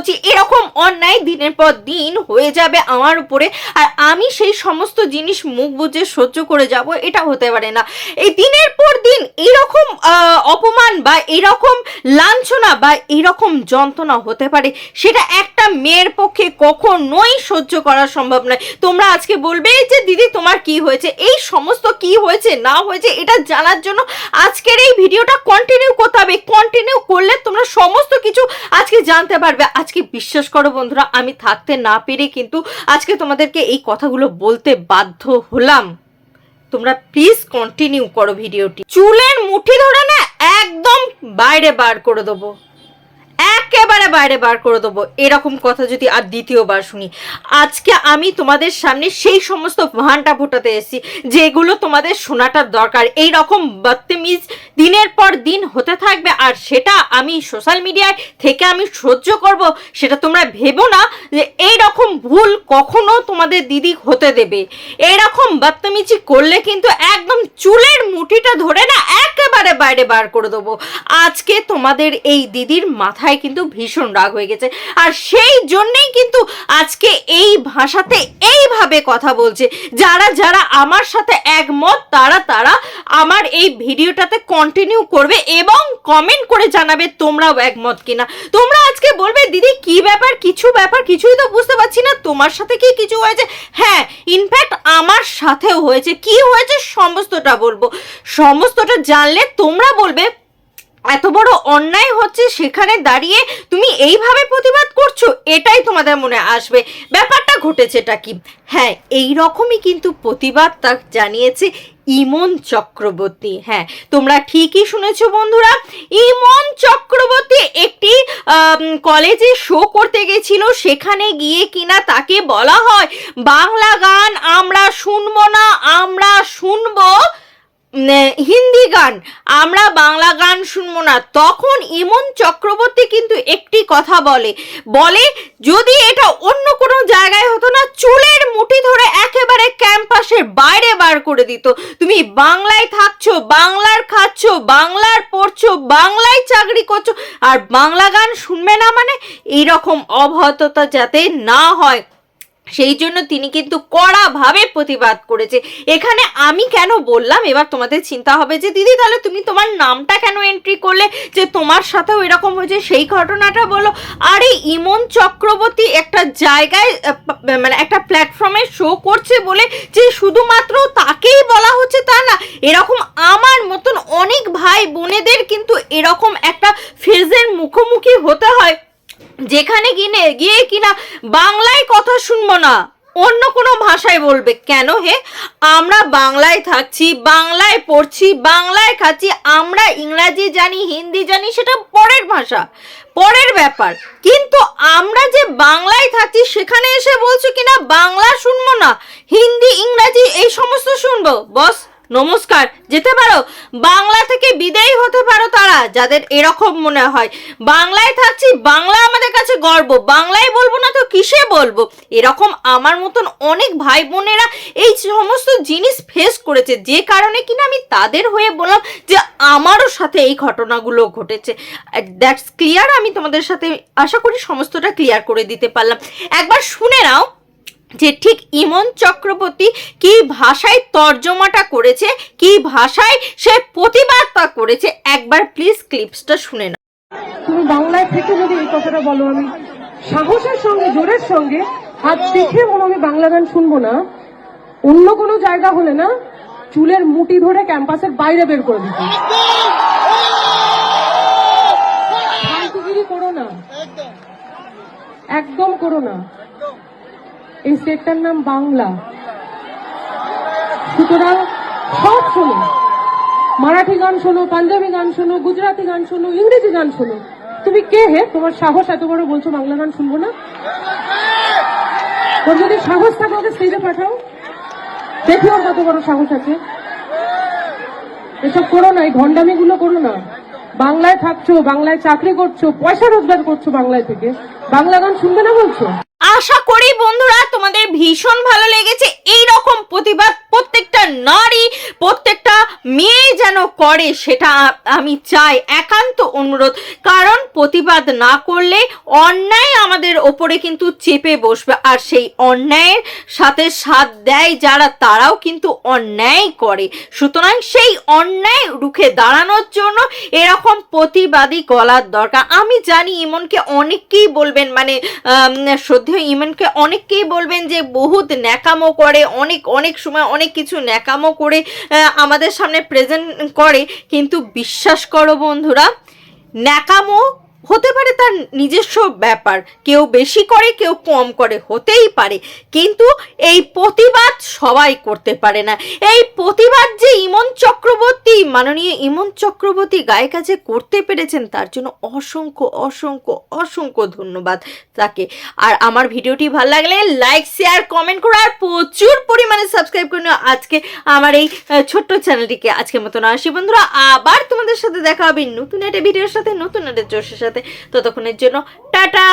করছি এরকম অন্যায় দিনের পর দিন হয়ে যাবে আমার উপরে, আর আমি সেই সমস্ত জিনিস মুখ বুঝে সহ্য করে যাব, এটা হতে পারে না। এই দিনের পর দিন এরকম অপমান বা এরকম লাঞ্ছনা বা এরকম যন্ত্রণা হতে পারে, সেটা একটা মেয়ের পক্ষে কখনোই সহ্য করা সম্ভব নয়। তোমরা আজকে বলবে যে, দিদি, তোমার কি হয়েছে? এই সমস্ত কি হয়েছে, না হয়েছে, এটা জানার জন্য আজকের এই ভিডিওটা কন্টিনিউ করতে হবে। কন্টিনিউ করলে তোমরা সমস্ত কিছু আজকে জানতে পারবে। আজকে বিশ্বাস করো বন্ধুরা, আমি থাকতে না পেরে কিন্তু আজকে তোমাদেরকে এই কথাগুলো বলতে বাধ্য হলাম। তোমরা প্লিজ কন্টিনিউ করো ভিডিওটি চুলের মুঠি ধরে না একদম বাইরে বার করে দেবো। একেবারে বাইরে বার করে দেবো। এরকম কথা যদি আর দ্বিতীয়বার শুনি। আজকে আমি তোমাদের সামনে সেই সমস্ত ভানটা ফোটাতে এসেছি, যেগুলো তোমাদের শোনাটার দরকার। এই রকম বদতমিজ দিনের পর দিন হতে থাকবে আর সেটা আমি সোশ্যাল মিডিয়ায় থেকে আমি সহ্য করব, সেটা তোমরা ভেবো না যে এই রকম ভুল কখনো তোমাদের দিদি হতে দেবে। এরকম বদতমিজি করলে কিন্তু একদম চুলের মুঠিটা ধরে না একেবারে বাইরে বার করে দেবো। আজকে তোমাদের এই দিদির মাথায় কিন্তু ভীষণ রাগ হয়ে গেছে। আর সেই জন্যেই কিন্তু আজকে এই ভাষাতে এইভাবে কথা বলছে। যারা যারা আমার সাথে একমত, তারা তারা আমার এই ভিডিওটাতে কন্টিনিউ করবে এবং কমেন্ট করে জানাবে তোমরাও একমত কিনা। তোমরা আজকে বলবে, দিদি, কি ব্যাপার? কিছু ব্যাপার? কিছুই তো বুঝতে পারছি না। তোমার সাথে কি কিছু হয়েছে? হ্যাঁ ইনফ্যাক্ট আমার সাথেও হয়েছে। কি হয়েছে? সমস্তটা বলব। সমস্তটা জানলে তোমরা বলবে, এত বড় অন্যায় হচ্ছে সেখানে দাঁড়িয়ে তুমি এইভাবে প্রতিবাদ করছ? এটাই তোমাদের মনে আসবে। ব্যাপারটা ঘটেছেটা কি? হ্যাঁ এই রকমই কিন্তু প্রতিবাদ তা জানিয়েছে ইমন চক্রবর্তী। হ্যাঁ তোমরা ঠিকই শুনেছো বন্ধুরা, ইমন চক্রবর্তী একটি কলেজে শো করতে গেছিল। সেখানে গিয়ে কিনা তাকে বলা হয়, বাংলা গান আমরা শুনব না, আমরা শুনব হিন্দি গান, আমরা বাংলা গান শুনব না। তখন ইমন চক্রবর্তী কিন্তু একটি কথা বলে। বলে, যদি এটা অন্য কোনো জায়গায় হতো না, চুলের মুঠি ধরে একেবারে ক্যাম্পাসের বাইরে বার করে দিত। তুমি বাংলায় থাকছো, বাংলার খাচ্ছো, বাংলার পড়ছো, বাংলায় চাকরি করছ, আর বাংলা গান শুনবে না মানে এইরকম অবহততা যাতে না হয়। সেই জন্য তিনি কিন্তু কড়াভাবে প্রতিবাদ করেছে। এখানে আমি কেন বললাম? এবার তোমাদের চিন্তা হবে যে, দিদি, তাহলে তুমি তোমার নামটা কেন এন্ট্রি করলে? যে তোমার সাথেও এরকম হয়েছে, সেই ঘটনাটা বলো। আরে, ইমন চক্রবর্তী একটা জায়গায় মানে একটা প্ল্যাটফর্মে শো করছে বলে যে, শুধুমাত্র তাকেই বলা হচ্ছে তা না, এরকম আমার মতন অনেক ভাই বোনেদের কিন্তু এরকম একটা ফেজের মুখোমুখি হতে হয়। যেখানে গিয়ে গিয়ে কিনা বাংলায় কথা শুনব না, অন্য কোনো ভাষায় বলবে। কেন হে? আমরা বাংলায় থাকছি, বাংলায় পড়ছি, বাংলায় খাচ্ছি, আমরা ইংরাজি জানি, হিন্দি জানি, সেটা পরের ভাষা, পরের ব্যাপার। কিন্তু আমরা যে বাংলায় থাকছি, সেখানে এসে বলছো কিনা, বাংলা শুনব না, হিন্দি, ইংরাজি, এই সমস্ত শুনব, বস। নমস্কার, যেতে পারো? বাংলা থেকে বিদায়ী হতে পারো তারা, যাদের এরকম মনে হয়। বাংলায় থাকছি, বাংলা আমাদের কাছে গর্ব। বাংলায় বলব না তো কিসে বলব? এরকম আমার মতন অনেক ভাই বোনেরা এই সমস্ত জিনিস ফেস করেছে, যে কারণে কিনা আমি তাদের হয়ে বললাম যে আমারও সাথে এই ঘটনাগুলো ঘটেছে। দ্যাটস ক্লিয়ার আমি তোমাদের সাথে আশা করি সমস্তটা ক্লিয়ার করে দিতে পারলাম। একবার শুনে নাও। যে ঠিক ইমন চক্রবর্তী কি ভাষায় তর্জমাটা করেছে, কি ভাষায় সে প্রতিবাদটা করেছে, একবার প্লিজ ক্লিপসটা শুনে না তুমি বাংলায় থেকে যদি এই কথাটা বলো, আমি সাহসের সঙ্গে, জোরের সঙ্গে, হাত দেখে বলো আমি বাংলা গান শুনব না। অন্য কোনো জায়গা হলে না, চুলের মুটি ধরে ক্যাম্পাসের বাইরে বের করে দিত। করো না। একদম করো না। এই স্টেটটার নাম বাংলা। সুতরাং সব শোনো। মারাঠি গান শোনো, পাঞ্জাবি গান শোনো, গুজরাটি গান শোনো, ইংরেজি গান শোনো। তুমি কে হে? তোমার সাহস এত বড়, বলছো বাংলা গান শুনব না? তোর যদি সাহস থাকে, ওকে স্টেজে পাঠাও। দেখি ওর কত বড় সাহস আছে। এসব করো না, এই ভণ্ডামি গুলো করো না। বাংলায় থাকছো, বাংলায় চাকরি করছ, পয়সা রোজগার করছ বাংলায় থেকে। বাংলা গান শুনবে না বলছো? আশা করি বন্ধুরা তোমাদের ভীষণ ভালো লেগেছে। এই রকম প্রতিবাদ প্রত্যেকটা নারী প্রত্যেকটা মেয়ে যেন করে সেটা আমি চাই। একান্ত অনুরোধ। কারণ প্রতিবাদ না করলে অন্যায় আমাদের ওপরে কিন্তু চেপে বসবে। আর সেই অন্যায়ের সাথে সাথ দেয় যারা, তারাও কিন্তু অন্যায় করে। সুতরাং সেই অন্যায় রুখে দাঁড়ানোর জন্য এরকম প্রতিবাদী গলার দরকার। আমি জানি ইমনকে অনেককেই বলবেন মানে শ্রদ্ধেয় ইমনকে অনেককেই বলবেন যে, বহুত ন্যাকামো করে, অনেক অনেক সময় অনেক কিছু ন্যাকামো করে আমাদের সামনে প্রেজেন্ট করে, কিন্তু বিশ্বাস করো বন্ধুরা, ন্যাকামো হতে পারে তার নিজস্ব ব্যাপার। কেউ বেশি করে, কেউ কম করে, হতেই পারে। কিন্তু এই প্রতিবাদ সবাই করতে পারে না। এই প্রতিবাদ যে ইমন চক্রবর্তী, মাননীয় ইমন চক্রবর্তী গায়ের কাছে করতে পেরেছেন, তার জন্য অসংখ্য অসংখ্য অসংখ্য ধন্যবাদ তাকে। আর আমার ভিডিওটি ভালো লাগলে লাইক শেয়ার কমেন্ট করো। আর প্রচুর সাবস্ক্রাইব করে নিও। আজকে আমার এই ছোট্ট চ্যানেলটিকে আজকের মতন আসি। বন্ধুরা, আবার তোমাদের সাথে দেখা হবে নতুন একটা ভিডিওর সাথে, নতুন একটা জোশের সাথে। ততক্ষণের জন্য, টাটা!